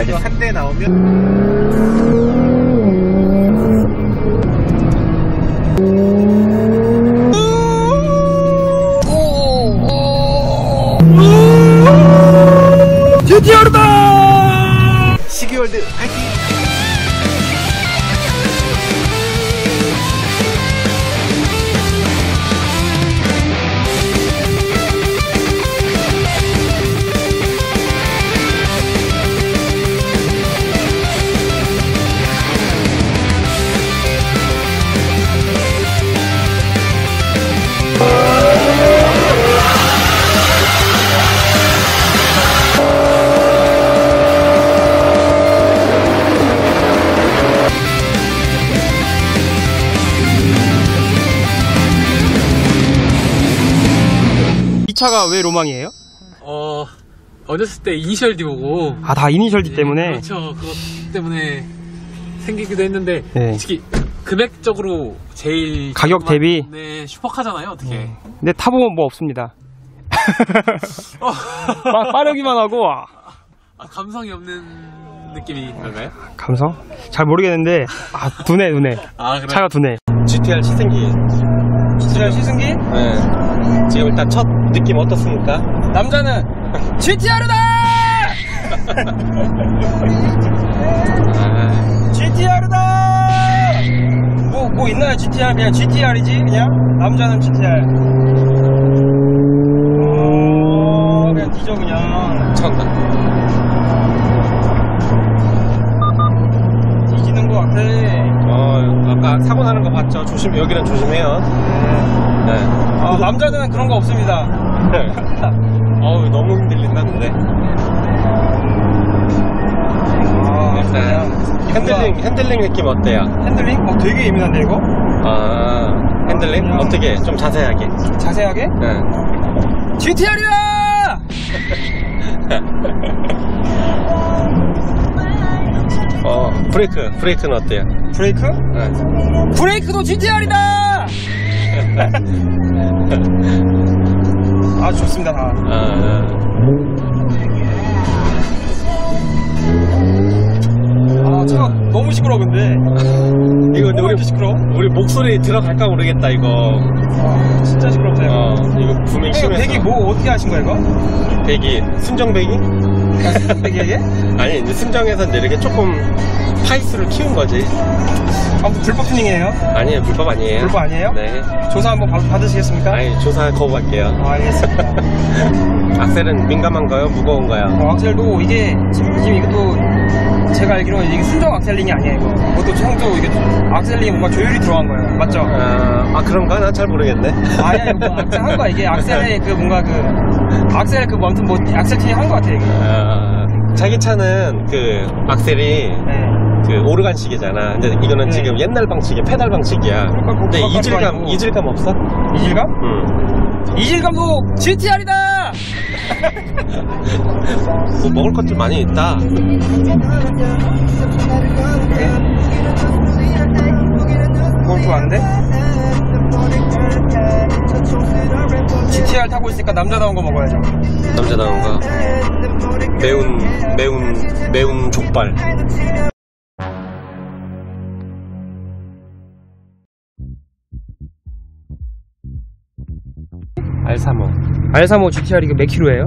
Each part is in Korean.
알겠습니다. 한 대 나오면 이 차가 왜 로망이에요? 어, 어렸을 때 이니셜 D 보고. 아, 다 이니셜 D 때문에? 그렇죠. 그것 때문에 생기기도 했는데. 네. 솔직히 금액적으로 제일. 가격 대비? 네, 슈퍼카잖아요, 어떻게. 근데 타보면 뭐 없습니다. 빠, 빠르기만 하고, 아, 아, 감성이 없는 느낌이 그런가요? 감성? 잘 모르겠는데, 아, 두네, 두네. 아, 그래. 차가 두네. GTR 시승기 GTR 시승기? 네. 지금 일단 첫 느낌 어떻습니까? 남자는 GTR다! 아, GTR다! 뭐, 뭐 있나요, GTR? 그냥 GTR이지, 그냥? 남자는 GTR. 어, 아까 사고 나는 거 봤죠? 조심, 여기는 조심해요. 네. 아, 남자는 그런 거 없습니다. 어우, 너무 흔들린다, 근데. 아, 일단, 핸들링, 핸들링 느낌 어때요? 핸들링? 어, 되게 예민한데, 이거? 아, 핸들링? 그냥- 어떻게? 좀 자세하게. 자세하게? 네. GTR이다! 어, 브레이크, 브레이크는 어때요? 브레이크? 네. 브레이크도 GTR이다! 아, 좋습니다, 다. 아, 아, 차가 너무 시끄러워, 근데. 이렇게 시끄러워? 우리 목소리 들어갈까 모르겠다, 이거. 아, 진짜 시끄럽다, 이거. 어, 이거 구명 이거 심해서. 배기 뭐, 어떻게 하신 거야, 이거? 배기. 순정 배기? 배기, 이게? 아니, 이제 순정에서 이제 이렇게 조금 파이스를 키운 거지. 아무튼 불법 튜닝이에요? 아니에요, 불법 아니에요. 불법 아니에요? 네. 조사 한번 받, 받으시겠습니까? 아니, 조사 거부할게요. 아, 알겠습니다. 악셀은 민감한가요? 무거운가요? 어, 악셀도 이게 지금 이것도 제가 알기로는 이게 순정 악셀링이 아니에요 이거 그것도 형도 이게 악셀링 뭔가 조율이 들어간 거예요 맞죠? 아, 아, 그런가? 난잘 모르겠네. 아니야 이거 뭐 악셀 한 거야 이게 악셀에 그 뭔가 그 악셀 그 뭐, 아무튼 뭐 악셀 튜닝 한거 같아 이게 아, 자기 차는 그 악셀이 네. 그 오르간 식이잖아. 근데 이거는 네. 지금 옛날 방식이 페달 방식이야. 그러니까 뭐 근데 이질감 아니고. 이질감 없어? 이질감? 응. 이질감도 GTR이다! 뭐 먹을 것들 많이 있다. 그건 좋아하는데? GTR 타고 있으니까 남자다운 거 먹어야죠 남자다운 거. 매운 매운 매운 족발. R35 R35 GTR 이거 몇 킬로예요?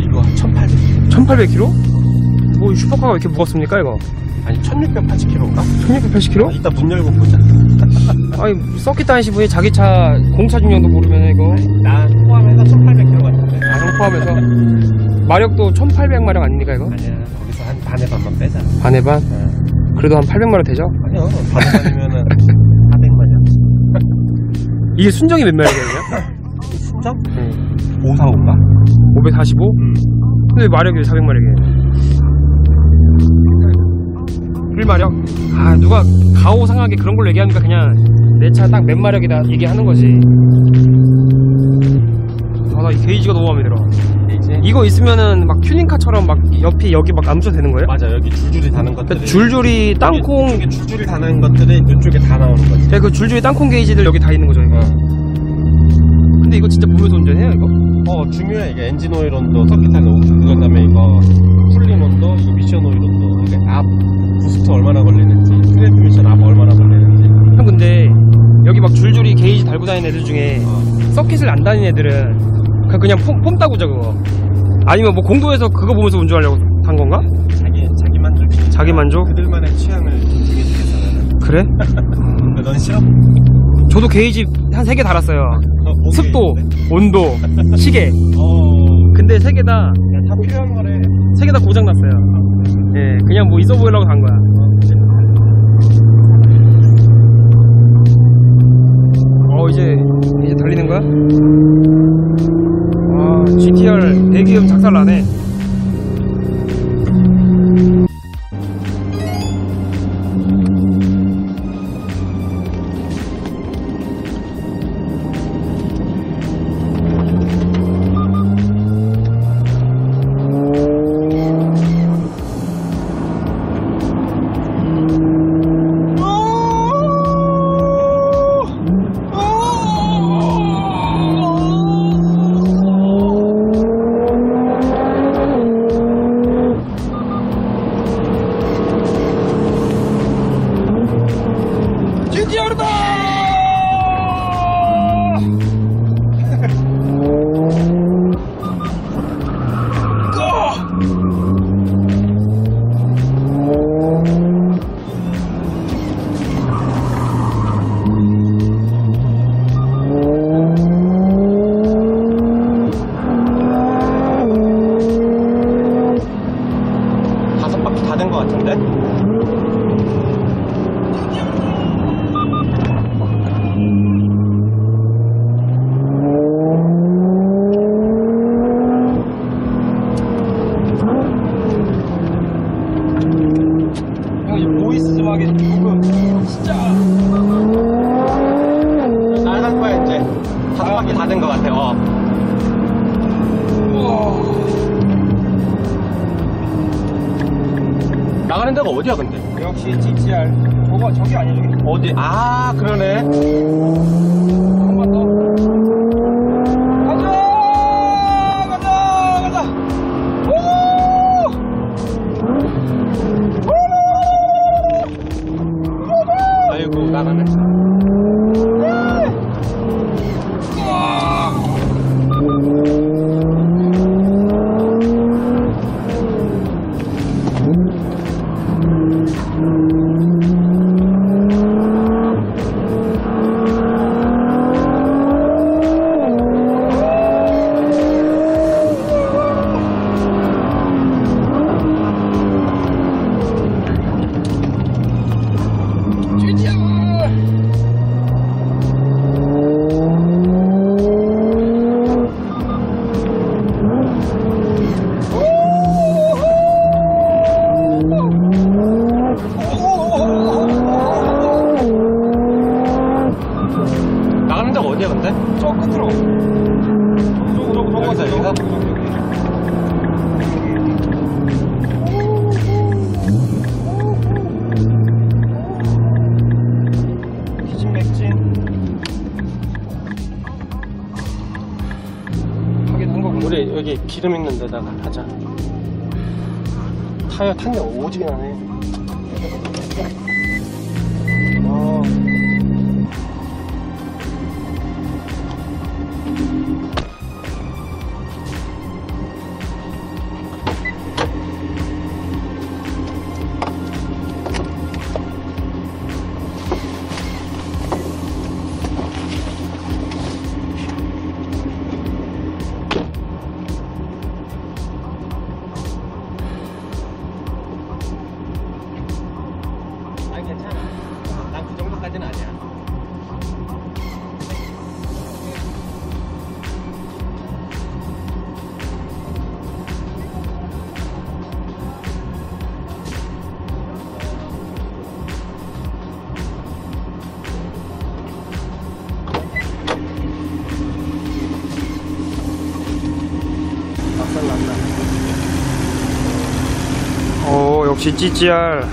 이거 1800 1800kg? 뭐 슈퍼카가 왜 이렇게 무겁습니까 이거? 아니 1680kg인가? 1680kg? 이따 문 열고 보자. 아니 서킷 다니시 분이 자기 차 공차 중량도 모르면 이거 나 포함해서 1800kg 같은데. 가성 포함해서 마력도 1800마력 아닙니까 이거? 아니야 거기서 한 반에 반만 빼자. 반에 반? 그래도 한 800마력 되죠? 아니요 반에 반이면은 400만이야. 이게 순정이 몇 마력이에요? 순정? 545인가? 545? 근데 마력이 왜 400마력이에요? 1마력? 아 누가 가오상하게 그런 걸로 얘기하니까 그냥 내 차 딱 몇 마력이다 얘기하는 거지 아나 이 게이지가 너무 마음에 들어 이제 이거 있으면은 막 튜닝카처럼 막 옆이 여기 막 감춰도 되는 거예요? 맞아 여기 줄줄이 다는 것들이 그러니까 줄줄이 땅콩 이게 줄줄이 다는 것들이 이쪽에 다 나오는 거지. 네, 그 줄줄이 땅콩 게이지들 여기 다 있는 거죠 이거 근데 이거 진짜 보면서 운전해요 이거? 어 중요해 이게 엔진 오일 온도, 터키탄 온도, 그다음에 이거 풀링 온도, 미션 오일 온도, 그러니까 앞 부스터 얼마나 걸리는지, 트레드 미션 앞 얼마나 걸리는지. 형 근데 여기 막 줄줄이 게이지 달고 다니는 애들 중에 어. 서킷을 안 다니는 애들은 그 그냥, 그냥 폼, 폼 따고자 그거. 아니면 뭐 공도에서 그거 보면서 운전하려고 한 건가? 자기 자기 만족. 자기 만족? 그들만의 취향을 존중해 주잖아. 그래? 넌 싫어? 저도 게이지 한 세 개 달았어요 어, 뭔게 습도? 온도, 시계 어. 근데 세 개다다 필요한 거래. 세개다 고장 났어요. 예, 그냥 뭐 있어 보이려고 산 거야. 어, 이제, 이제 달리는 거야? 와, GTR 배기음 작살 나네. 데가 어디야 근데? 역시 GTR. 저거, 저기 아니야, 저기? 어디? 아 그러네. 한번 더. 우리 여기 기름 있는 데다가 하자. 타이어 탄데 오지게 나네. 역시 GTR.